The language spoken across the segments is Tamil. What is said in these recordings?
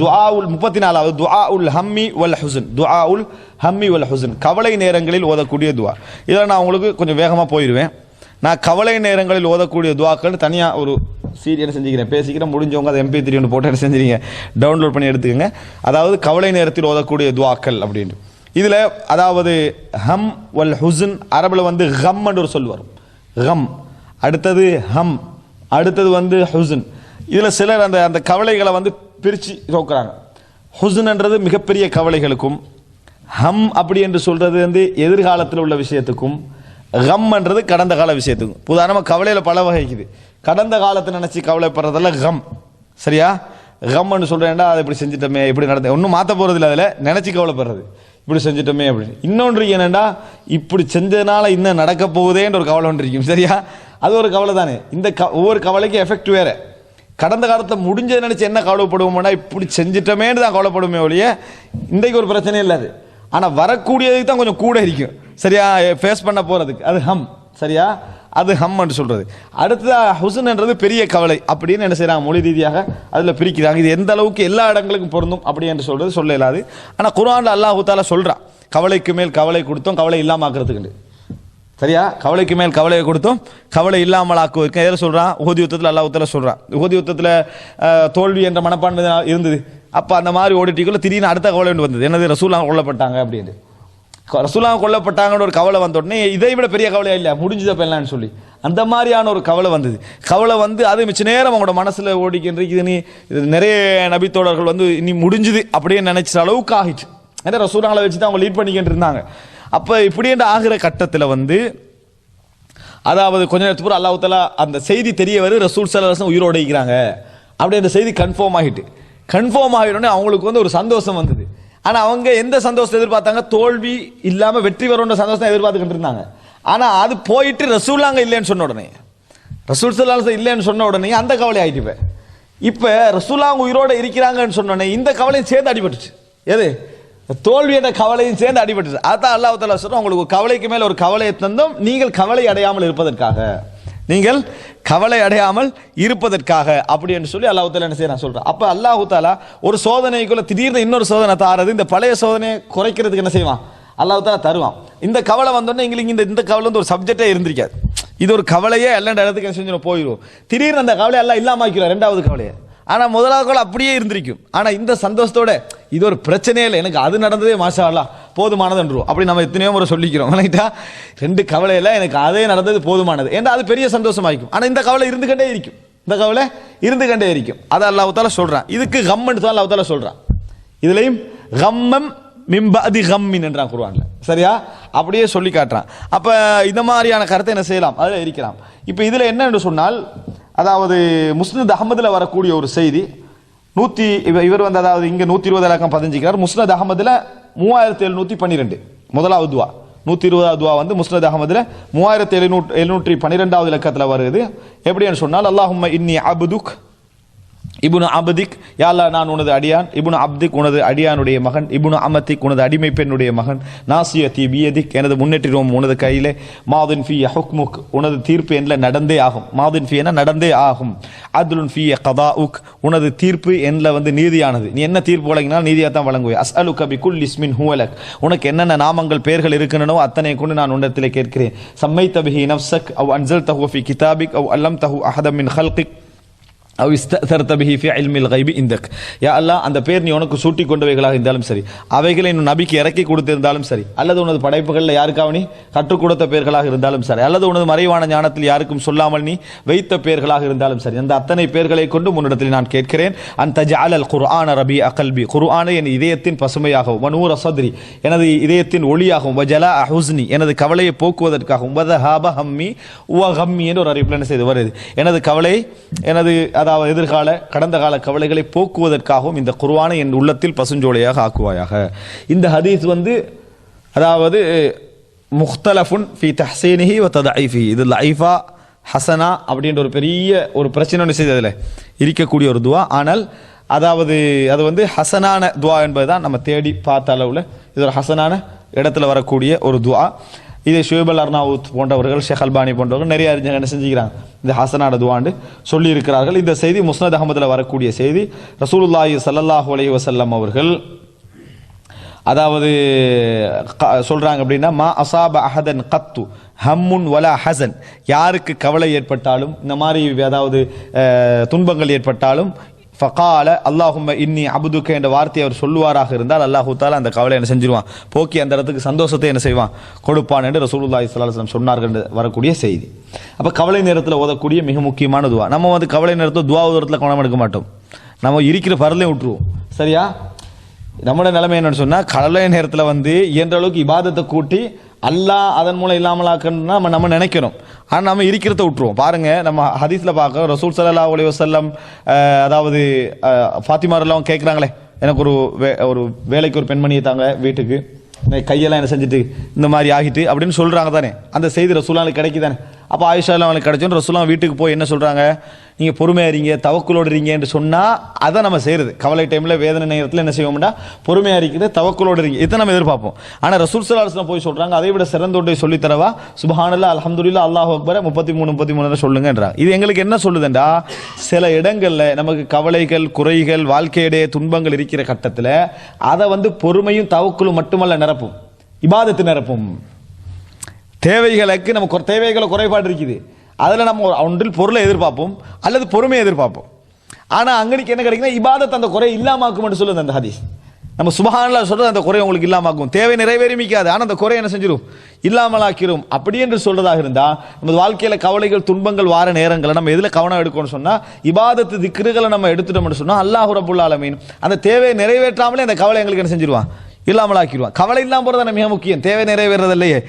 துஆ உல் முப்பத்தி நாலாவது துஆ உல் ஹம்மி வல் ஹுசன். துஆ உல் ஹம்மி வல் ஹுசன். கவலை நேரங்களில் ஓதக்கூடிய துவா இதில் நான் உங்களுக்கு கொஞ்சம் வேகமாக போயிடுவேன். நான் கவலை நேரங்களில் ஓதக்கூடிய துவாக்கள் தனியாக ஒரு சீரியல் செஞ்சுக்கிறேன். பேசிக்கிறேன் முடிஞ்சவங்க அதை எம்பி த்ரீ ஒன்று போட்டு என்ன செஞ்சுறீங்க? டவுன்லோட் பண்ணி எடுத்துக்கோங்க. அதாவது கவலை நேரத்தில் ஓதக்கூடிய துவாக்கள் அப்படின்ட்டு. இதில் அதாவது ஹம் வல் ஹுசன் அரபில் வந்து ஹம் என்று ஒரு சொல் வரும். ஹம் அடுத்தது ஹம். அடுத்தது வந்து ஹுசன். இதில் சிலர் அந்த அந்த கவலைகளை வந்து பிரித்து நோக்குறாங்க ஹுசுன்ன்றது மிகப்பெரிய கவலைகளுக்கும் ஹம் அப்படி என்று சொல்கிறது வந்து எதிர்காலத்தில் உள்ள விஷயத்துக்கும் ஹம்ன்றது கடந்த கால விஷயத்துக்கும். உதாரணமாக கவலையில் பல வகை இருக்குது கடந்த காலத்தை நினச்சி கவலைப்படுறதெல்லாம் ஹம் சரியா? ஹம்னு சொல்கிறேன்டா அதை இப்படி செஞ்சிட்டோமே இப்படி நடந்த ஒன்றும் மாற்ற போகிறதில்ல அதில். நினச்சி கவலைப்படுறது. இப்படி செஞ்சிட்டோமே அப்படின்னு. இன்னொன்று என்னென்னா இப்படி செஞ்சதுனால இன்னும் நடக்க போகுதேன்ற ஒரு கவலை ஒன்று இருக்கும். சரியா? அது ஒரு கவலை தானே இந்த க ஒவ்வொரு கவலைக்கும் எஃபெக்ட் வேறு. கடந்த காலத்தை முடிஞ்சதை நினச்சி என்ன கவலைப்படுவோம்னா இப்படி செஞ்சிட்டோமேன்னு தான் கவலைப்படுமே ஒழிய இன்றைக்கு ஒரு பிரச்சனையும் இல்லை அது. ஆனால் வரக்கூடியதுக்கு தான் கொஞ்சம் கூட இருக்கும் சரியா? ஃபேஸ் பண்ண போகிறதுக்கு அது ஹம். சரியா? அது ஹம்னு சொல்கிறது அடுத்தது ஹுசன்ன்றது பெரிய கவலை. அப்படின்னு என்ன செய்கிறாங்க மொழி ரீதியாக அதில் பிரிக்கிறாங்க. இது எந்த அளவுக்கு எல்லா இடங்களுக்கும் பொருந்தும் அப்படி என்று சொல்கிறது சொல்ல இல்லாது ஆனால் குரான்ல அல்லாஹூத்தால சொல்கிறான் கவலைக்கு மேல் கவலை கொடுத்தோம் கவலை இல்லாமல் ஆக்கிறதுக்குண்டு சரியா? கவலைக்கு மேல் கவலையை கொடுத்தும். கவலை இல்லாமல் ஆக்குவதற்கு எதில் சொல்கிறான் உகதி யுத்தத்தில் அல்லா உத்தல சொல்கிறான் உகதி யுத்தத்தில் தோல்வி என்ற மனப்பான்மை இருந்தது. அப்போ அந்த மாதிரி ஓடிட்டிக்குள்ள திடீர்னு அடுத்த கவலை ஒன்று வந்தது. என்னது ரசூலாக கொல்லப்பட்டாங்க அப்படின்னு ரசூலாக கொல்லப்பட்டாங்கன்னு ஒரு கவலை வந்த உடனே இதை விட பெரிய கவலையாக இல்லை முடிஞ்சதை பெறலான்னு சொல்லி. அந்த மாதிரியான ஒரு கவலை வந்தது. கவலை வந்து அது மிச்ச நேரம் அவங்களோட மனசில் ஓடிக்கின்றது நீ இது நிறைய நபித்தோழர்கள் வந்து இனி முடிஞ்சுது அப்படியே நினைச்ச அளவுக்கு ஆகிட்டு. ஏன்னா ரசூலாங்களை வச்சு தான் அவங்க லீட் பண்ணிக்கிட்டு இருந்தாங்க. அப்போ இப்படின்ற ஆகிற கட்டத்தில் வந்து அதாவது கொஞ்ச நேரத்துக்கு அல்லாஹ் தலா அந்த செய்தி தெரிய வரும் ரசூல் சல்லாஹம் உயிரோடு இருக்கிறாங்க. அப்படி அந்த செய்தி கன்ஃபார்ம் ஆகிட்டு. கன்ஃபார்ம் ஆகிடனே அவங்களுக்கு வந்து ஒரு சந்தோஷம் வந்தது. ஆனால் அவங்க எந்த சந்தோஷத்தை எதிர்பார்த்தாங்க? தோல்வி இல்லாமல் வெற்றி வரும்ன்ற சந்தோஷம் எதிர்பார்த்துக்கிட்டு இருந்தாங்க. ஆனால் அது போயிட்டு ரசூலாங்க இல்லைன்னு சொன்ன உடனே. ரசூல் சல்லாஹம் இல்லைன்னு சொன்ன உடனே அந்த கவலை ஆகிட்டு இப்போ. இப்போ ரசூலாங்க உயிரோடு இருக்கிறாங்கன்னு சொன்னோடனே இந்த கவலையும் சேர்ந்து அடிபட்டுச்சு. எது? தோல்வி என்ற கவலையும் சேர்ந்து அடிபட்டுச்சு. அதான் அல்லாஹ் தாலா சொல்றோம் உங்களுக்கு கவலைக்கு மேல ஒரு கவலையை தந்தும் நீங்கள் கவலை அடையாமல் இருப்பதற்காக. நீங்கள் கவலை அடையாமல் இருப்பதற்காக அப்படி என்று சொல்லி அல்லாஹு தாலா என்ன செய்யறான் சொல்றேன். அப்ப அல்லாஹு தாலா ஒரு சோதனைக்குள்ள திடீர்னு இன்னொரு சோதனை தாரது. இந்த பழைய சோதனையை குறைக்கிறதுக்கு என்ன செய்வான்? அல்லாஹு தாலா தருவான். இந்த கவலை வந்தோடனே எங்களுக்கு இந்த இந்த கவலை வந்து ஒரு சப்ஜெக்டே இருந்திருக்காது. இது ஒரு கவலையே எல்லா இடத்துக்கு என்ன செஞ்சு போயிடும் திடீர்னு அந்த கவலை எல்லாம் இல்லாம ரெண்டாவது கவலையை. ஆனால் முதலாவது கவலை அப்படியே இருந்திருக்கும். ஆனால் இந்த சந்தோஷத்தோட இது ஒரு பிரச்சனையே இல்லை. எனக்கு அது நடந்ததே மாஷா போதுமானதுன்றோம் அப்படி நம்ம எத்தனையோ முறை சொல்லிக்கிறோம். ரைட்டா ரெண்டு கவலையில் எனக்கு அதே நடந்தது போதுமானது. ஏன்னா அது பெரிய சந்தோஷமாயிருக்கும். ஆனால் இந்த கவலை இருந்துகிட்டே இருக்கும். இந்த கவலை இருந்துகிட்டே இருக்கும். அதை அல்லாஹால சொல்கிறான் இதுக்கு கம்மன் தான் அல்லாஹால சொல்கிறான் இதுலையும் கம்மம் மிம்பதி கம்மின் என்றான் குருவான்ல சரியா? அப்படியே சொல்லி காட்டுறான். அப்போ இந்த மாதிரியான கருத்தை என்ன செய்யலாம்? அதில் இருக்கலாம் இப்போ இதில் என்ன என்று சொன்னால் அதாவது முஸ்னத் அகமதில் வரக்கூடிய ஒரு செய்தி. நூத்தி இவர் வந்து அதாவது இங்க நூத்தி இருபது இலக்கம் பதிஞ்சுக்கிறார். முஸ்னத் அகமதுல மூவாயிரத்தி எழுநூத்தி பன்னிரெண்டு. முதலாவது துவா. நூத்தி இருபதாவது துவா வந்து முஸ்னத் அகமதுல மூவாயிரத்தி எழுநூற்றி எழுநூற்றி பன்னிரெண்டாவது இலக்கத்தில் வருது. எப்படின்னு சொன்னால் அல்லாஹும் இன்னி அபுதுக் இபுனு அபதிக் யாலா நான் உனது அடியான். இபுனு அப்திக் உனது அடியானுடைய மகன். இபுனு அமத்திக் உனது அடிமை பெண்ணுடைய மகன். நாசியத்தி பியதிக் எனது முன்னேற்றிடுவோம் உனது கையிலே. மாதின் ஃபி ஹுக்முக் உனது தீர்ப்பு என்ல நடந்தே ஆகும். மாதின் ஃபி என நடந்தே ஆகும். அதுலுன் ஃபி கதா உக் உனது தீர்ப்பு என்ல வந்து நீதியானது. நீ என்ன தீர்ப்பு வழங்கினால் நீதியாக தான் வழங்குவே அஸ் அலு கபி குல் இஸ்மின் ஹூவலக். உனக்கு என்னென்ன நாமங்கள் பெயர்கள் இருக்கணுமோ அத்தனை கொண்டு நான் உன்னிடத்தில் கேட்கிறேன். சம்மை தபிஹி நப்சக் அவ் அன்சல் தஹூஃபி கிதாபிக் அவ் அல்லம் தஹூ அஹதம் மின் ஹல்கிக். அவ் இஸ்தர்த ஃபி இல்மில் கைபி இந்தக் யா அல்லா அந்த பேர் நீ உனக்கு சூட்டி கொண்டவைகளாக இருந்தாலும் சரி. அவைகளை இன்னும் நபிக்கு இறக்கி கொடுத்திருந்தாலும் சரி. அல்லது உனது படைப்புகளில் யாருக்காக நீ? கற்றுக் கொடுத்த பேர்களாக இருந்தாலும் சரி. அல்லது உனது மறைவான ஞானத்தில் யாருக்கும் சொல்லாமல் நீ வைத்த பேர்களாக இருந்தாலும் சரி. அந்த அத்தனை பேர்களை கொண்டு முன்னிடத்தில் நான் கேட்கிறேன். அந்த ஜாலல் குர்ஆன ரபி அகல்பி குர்ஆனை என் இதயத்தின் பசுமையாகவும் வனூர் சத்ரி எனது இதயத்தின் ஒளியாகவும் வஜலா அஹுஸ்னி எனது கவலையை போக்குவதற்காகவும் வத ஹாப ஹம்மி உவ ஹம்மி என்று ஒரு அறிவிப்பு என்ன செய்து வருது எனது கவலை எனது அதாவது எதிர்கால கடந்த கால கவலைகளை போக்குவதற்காகவும் இந்த குர்வானை என் உள்ளத்தில் பசுஞ்சோலையாக ஆக்குவாயாக. இந்த ஹதீஸ் வந்து அதாவது முக்தலஃபுன் ஃபி தஹசீனிஹி வ ததஈஃபி இது லைஃபா ஹசனா அப்படின்ற ஒரு பெரிய ஒரு பிரச்சனை ஒன்று செய்து அதில் இருக்கக்கூடிய ஒரு துவா. ஆனால் அதாவது அது வந்து ஹசனான துவா என்பதுதான் நம்ம தேடி பார்த்த அளவில் இது ஒரு ஹசனான இடத்துல வரக்கூடிய ஒரு துவா. இதே ஷுவேபல் அர்னாவுத் போன்றவர்கள் ஷேக் அல்பானி போன்றவர்கள் நிறைய அறிஞர்கள் என்ன செஞ்சுக்கிறாங்க? இந்த ஹசனான துவாண்டு சொல்லி இருக்கிறார்கள் இந்த செய்தி முஸ்னத் அகமதுல வரக்கூடிய செய்தி. ரசூலுல்லாஹி சல்லாஹூ அலி வசல்லம் அவர்கள் அதாவது க- சொல்றாங்க அப்படின்னா மா அசாப அஹதன் கத்து ஹம்முன் வலா ஹசன். யாருக்கு கவலை ஏற்பட்டாலும் இந்த மாதிரி ஏதாவது துன்பங்கள் ஏற்பட்டாலும் ஃபகால அல்லாஹும் இன்னி அபுதுக்க என்ற வார்த்தையை அவர் சொல்லுவாராக இருந்தால் அல்லாஹூ தாலா அந்த கவலை என்ன செஞ்சிருவான். போக்கி அந்த இடத்துக்கு சந்தோஷத்தை என்ன செய்வான்? கொடுப்பான் என்று ரசூலுல்லாஹி ஸல்லல்லாஹு சொன்னார்கள் வரக்கூடிய செய்தி. அப்போ கவலை நேரத்தில் ஓதக்கூடிய மிக முக்கியமான துவா. நம்ம வந்து கவலை நேரத்தில் துவா உதரத்தில் கவனம் எடுக்க மாட்டோம். நம்ம இருக்கிற பரலையும் விட்டுருவோம். சரியா? நம்மளோட நிலைமை என்னன்னு சொன்னால் கடலை நேரத்தில் வந்து இயன்ற அளவுக்கு இபாதத்தை கூட்டி அல்லாஹ் அதன் மூலம் இல்லாமலாக்கணும்னா நம்ம நம்ம நினைக்கிறோம். ஆனால் நம்ம இருக்கிறத விட்டுருவோம். பாருங்க நம்ம ஹதீஸில் பார்க்க ரசூல் சல்லா அலி வசல்லம் அதாவது ஃபாத்திமாரெல்லாம் கேட்குறாங்களே எனக்கு ஒரு வே- ஒரு வேலைக்கு ஒரு பெண்மணியை தாங்க வீட்டுக்கு. கையெல்லாம் என்ன செஞ்சுட்டு இந்த மாதிரி ஆகிட்டு அப்படின்னு சொல்கிறாங்க தானே. அந்த செய்தி ரசூலாங்களுக்கு கிடைக்குதானே அப்போ ஆயிஷா அவனுக்கு அவங்களுக்கு கிடைச்சோன்னு வீட்டுக்கு போய் என்ன சொல்கிறாங்க நீங்கள் பொறுமையாக இருங்க தவக்குலோடு இருங்க என்று சொன்னால் அதை நம்ம செய்கிறது கவலை டைமில் வேதனை நேரத்தில் என்ன செய்வோம்னா பொறுமையாக இருக்குது தவக்குலோடு இருங்க. இதை நம்ம எதிர்பார்ப்போம். ஆனால் ரசூல் சலாஸ்லாம் போய் சொல்கிறாங்க அதை விட சிறந்த ஒன்றை சொல்லித்தரவா சுபஹானல்லா அல்லாஹ் அக்பர் முப்பத்தி மூணு முப்பத்தி மூணு சொல்லுங்கன்றாங்க இது எங்களுக்கு என்ன சொல்லுதுண்டா? சில இடங்களில் நமக்கு கவலைகள் குறைகள் வாழ்க்கையுடைய துன்பங்கள் இருக்கிற கட்டத்தில் அதை வந்து பொறுமையும் தவக்குலும் மட்டுமல்ல நிரப்பும். இபாதத்து நிரப்பும். தேவைகளுக்கு நம்ம குறை- குறைபாடு இருக்குது. அதில் நம்ம ஒன்றில் பொருளை எதிர்பார்ப்போம் அல்லது பொறுமையை எதிர்பார்ப்போம். ஆனால் அங்கனிக்கு என்ன கிடைக்குன்னா இபாதத்தை அந்த குறை இல்லாமாக்கும் என்று சொல்லுது அந்த ஹதீஸ். நம்ம சுபஹானல்லா சொல்கிறது அந்த குறை உங்களுக்கு இல்லாமாக்கும். தேவை நிறைவேறிமிக்காது. ஆனால் அந்த குறை என்ன செஞ்சிடும் இல்லாமலாக்கிறோம் அப்படி என்று சொல்கிறதாக இருந்தால் நமது வாழ்க்கையில் கவலைகள் துன்பங்கள் வார நேரங்களை நம்ம எதில் கவனம் எடுக்கணும்னு சொன்னால் இபாதத்து திக்ருகளை நம்ம எடுத்துட்டோம்னு சொன்னால் அல்லாஹ் ரபுல் மீன் அந்த தேவையை நிறைவேற்றாமலே அந்த கவலை எங்களுக்கு என்ன செஞ்சிருவான்? இல்லாமலாக்கிடுவான் கவலை இல்லாமல் போறது மிக முக்கியம். தேவை நிறைவேறதில்லையே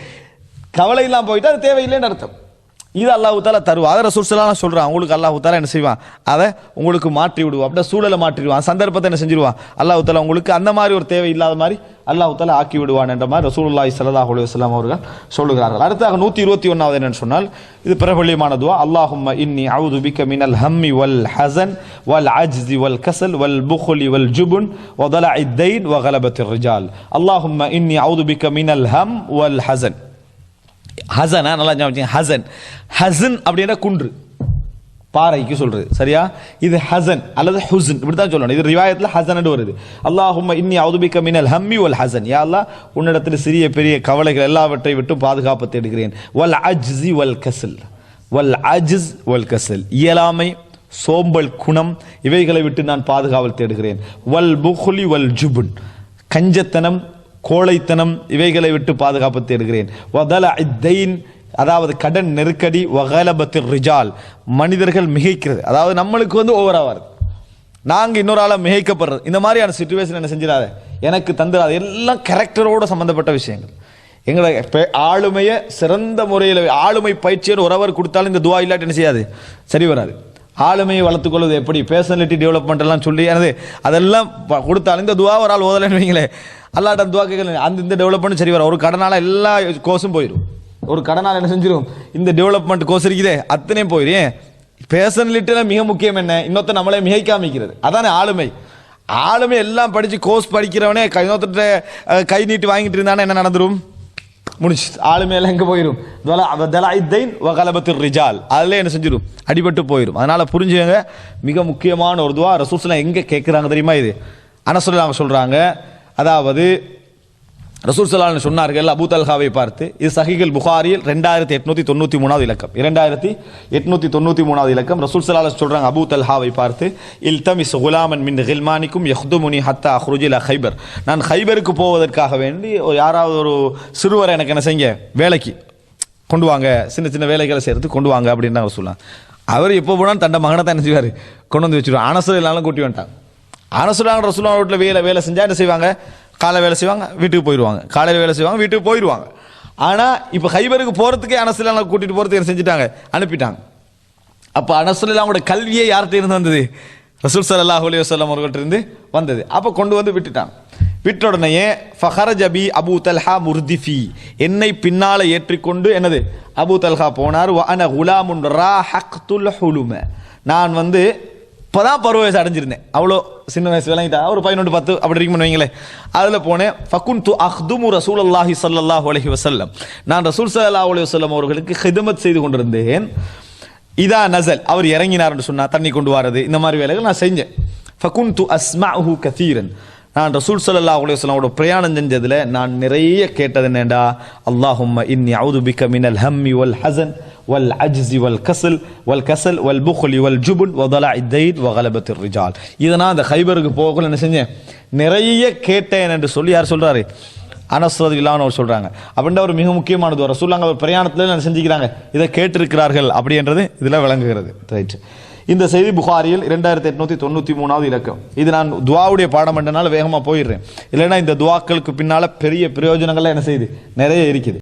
கவலை இல்லாமல் போயிட்டு அது தேவையில்லைன்னு அர்த்தம். இது அல்லாஹு தாலா தருவான் அதை ரசூல்ஸ்லாம் சொல்கிறான் உங்களுக்கு அல்லாஹு தாலா என்ன செய்வான்? அதை உங்களுக்கு மாற்றி விடுவான். அப்படியே சூழலை மாற்றிடுவான் சந்தர்ப்பத்தை என்ன செஞ்சிருவான்? அல்லாஹு தாலா உங்களுக்கு அந்த மாதிரி ஒரு தேவை இல்லாத மாதிரி அல்லாஹு தாலா ஆக்கி விடுவான் என்ற மாதிரி ரசூலுல்லாய் சலதா அலி வஸ்லாம் அவர்கள் சொல்லுகிறார்கள். அடுத்தாக நூற்றி இருபத்தி ஒன்றாவது என்னென்னு சொன்னால் இது பிரபல்யமானதுவா அல்லாஹும் இன்னி அவுது பிக்க மினல் ஹம்மி வல் ஹசன் வல் அஜ்தி வல் கசல் வல் புஹுலி வல் ஜுபுன் வதல இத்தைன் வகலபத்திர் ரிஜால். அல்லாஹும் இன்னி அவுது பிக்க மினல் ஹம் வல் ஹசன். நல்லா ஞாபகம் ஹசன். ஹசன் அப்படின்னா குன்று. பாறைக்கு சொல்றது. சரியா? இது ஹசன் அல்லது ஹுசன். இப்படி தான் சொல்லணும். இது ரிவாயத்தில் ஹசன் வருது. அல்லாஹும் இன்னி அவுதுபிக்க மினல் ஹம்மி வல் ஹசன். யா அல்லா உன்னிடத்தில் சிறிய பெரிய கவலைகள் எல்லாவற்றை விட்டு பாதுகாப்பு தேடுகிறேன். வல் அஜ்ஸி வல் கசல் வல் அஜிஸ் வல் கசல் இயலாமை சோம்பல் குணம் இவைகளை விட்டு நான் பாதுகாவல் தேடுகிறேன். வல் புஹ்லி வல் ஜுபுன். கஞ்சத்தனம் கோழைத்தனம் இவைகளை விட்டு பாதுகாப்பு தேடுகிறேன். வதல இத்தைன் அதாவது கடன் நெருக்கடி வகலபத்தில் ரிஜால். மனிதர்கள் மிகைக்கிறது. அதாவது நம்மளுக்கு வந்து ஓவராக வருது நாங்கள் இன்னொரு ஆளாக மிகைக்கப்படுறது. இந்த மாதிரியான சுச்சுவேஷன் என்ன செஞ்சிடாத? எனக்கு தந்துடாது. எல்லாம் கேரக்டரோடு சம்மந்தப்பட்ட விஷயங்கள். எங்களை ஆளுமையை சிறந்த முறையில் ஆளுமை பயிற்சியோடு உறவர் கொடுத்தாலும் இந்த துவா இல்லாட்டி என்ன செய்யாது? சரி வராது. ஆளுமையை வளர்த்துக்கொள்வது எப்படி? பேர்சனாலிட்டி டெவலப்மெண்ட் எல்லாம் சொல்லி எனது அதெல்லாம் ப- கொடுத்தாலும் இந்த துவா ஒரு ஆள் ஓதலைன்னு வைங்களேன் அல்லாட்ட துவா கேட்கல. அந்த இந்த டெவலப்மெண்ட் சரி வரும் ஒரு கடனால் எல்லா கோர்ஸும் போயிடும் ஒரு கடனால் என்ன செஞ்சிடும் இந்த டெவலப்மெண்ட் கோர்ஸ் இருக்குதே. அத்தனையும் போயிடும் ஏன்? பேர்சனாலிட்டியில் மிக முக்கியம் என்ன? இன்னொருத்த நம்மளே மிகைக்காமிக்கிறது. அதானே ஆளுமை. ஆளுமை எல்லாம் படித்து கோர்ஸ் படிக்கிறவனே கை இன்னொருத்தர்ட்ட, கை நீட்டி வாங்கிட்டு இருந்தானே என்ன நடந்துடும் முடிச்சு ஆளுமையெல்லாம் எங்க போயிடும் தலாயித்தைன் வகலபத்தில் ரிஜால். அதில் என்ன செஞ்சிடும் அடிபட்டு போயிடும் அதனால புரிஞ்சுங்க மிக முக்கியமான ஒரு துவா ரசூஸ்லாம் எங்க கேட்குறாங்க தெரியுமா இது? அனசுல்லாங்க சொல்றாங்க அதாவது ரசூல் சலான்னு சொன்னார்கள் அபூ தல்ஹாவை பார்த்து இது சஹிகள் புகாரியில் ரெண்டாயிரத்தி எட்நூத்தி தொண்ணூற்றி மூணாவது இலக்கம். இரண்டாயிரத்தி எட்நூத்தி தொண்ணூற்றி மூணாவது இலக்கம். ரசூல் சலால சொல்றாங்க அபு தல்ஹாவை பார்த்து இல் தமிஸ் குலாமன் மின் ஹில்மானிக்கும் யஹ்துமுனி ஹத்தா அஹ்ருஜில ஹைபர் நான் ஹைபருக்கு போவதற்காக வேண்டி ஒரு யாராவது ஒரு சிறுவரை எனக்கு என்ன செய்ய வேலைக்கு கொண்டு வாங்க சின்ன சின்ன வேலைகளை செய்கிறதுக்கு கொண்டு வாங்க அப்படின்னு அவர் சொல்லலாம் அவர் எப்போ போனாலும் தண்ட மகனை தான் என்ன செய்வார்? கொண்டு வந்து வச்சிருவார். அனசர் இல்லாமல் கூட்டி வந்துட்டாங்க. அனசுடாங்க ரசூலா வீட்டில் வேலை வேலை செஞ்சால் என்ன செய்வாங்க? காலை வேலை செய்வாங்க வீட்டுக்கு போயிடுவாங்க. காலையில் வேலை செய்வாங்க வீட்டுக்கு போயிடுவாங்க. ஆனால் இப்போ ஹைபருக்கு போகிறதுக்கே அனசுலாம் கூட்டிகிட்டு போகிறதுக்கு என்ன செஞ்சுட்டாங்க? அனுப்பிட்டாங்க. அப்போ அனசுலாவோட கல்வியே யார்கிட்ட இருந்து வந்தது? ரசூல் ஸல்லல்லாஹு அலைஹி வசல்லாம் அவர்கள்ட்ட இருந்து வந்தது. அப்போ கொண்டு வந்து விட்டுட்டாங்க. விட்ட உடனேயே ஃபஹர ஜபி அபூ தல்ஹா முர்திஃபி. என்னை பின்னால் ஏற்றிக்கொண்டு என்னது? அபூ தல்ஹா போனார். வ அன குலாமுன் ராஹக்துல் ஹுலும. நான் வந்து இப்போதான் பருவ வயசு அடைஞ்சிருந்தேன். அவ்வளோ சின்ன வயசு விளங்கிட்டா ஒரு பதினொன்று பத்து அப்படி இருக்கும் வைங்களேன். அதில் போனேன். ஃபக்குன் து அஹ்துமு ரசூல் அல்லாஹி சல்லாஹூ உலகி வசல்லம் நான் ரசூல் சல்லா உலகி வசல்லம் அவர்களுக்கு ஹிதமத் செய்து கொண்டிருந்தேன். இதா நசல் அவர் இறங்கினார்னு சொன்னால் தண்ணி கொண்டு வரது இந்த மாதிரி வேலைகள் நான் செஞ்சேன். ஃபக்குன் து அஸ்மாஹு கதீரன் நான் ரசூல் உலக அலைஹி வஸல்லமோட பிரயாணம் செஞ்சதில் நான் நிறைய கேட்டது என்னடா அல்லாஹும் இன்னி அவுது பிக்க மினல் ஹம்மி வல் ஹசன் வல் அஜ்ஸி வல் கசல் வல் கசல் வல் புக்லி வல் ஜுபுன் வதலா இத்தைன் தைத் ரிஜால் இதை நான் அந்த ஹைபருக்கு போகல என்ன செஞ்சேன் நிறைய கேட்டேன் என்று சொல்லி யார் சொல்கிறாரு அனஸ்ரது இல்லாமல் அவர் சொல்கிறாங்க அப்படின்ற ஒரு மிக முக்கியமானது ஒரு சொல்லாங்க அவர் பிரயாணத்தில் என்ன செஞ்சுக்கிறாங்க இதை கேட்டிருக்கிறார்கள் அப்படின்றது இதில் விளங்குகிறது ரைட் இந்த செய்தி புகாரியில் இரண்டாயிரத்தி எட்நூத்தி தொண்ணூத்தி மூணாவது இலக்கம். இது நான் துவாவுடைய பாடம் என்றனால வேகமா போயிடுறேன். இல்லைன்னா இந்த துவாக்களுக்கு பின்னால பெரிய பிரயோஜனங்கள்லாம் என்ன செய்யுது? நிறைய இருக்குது.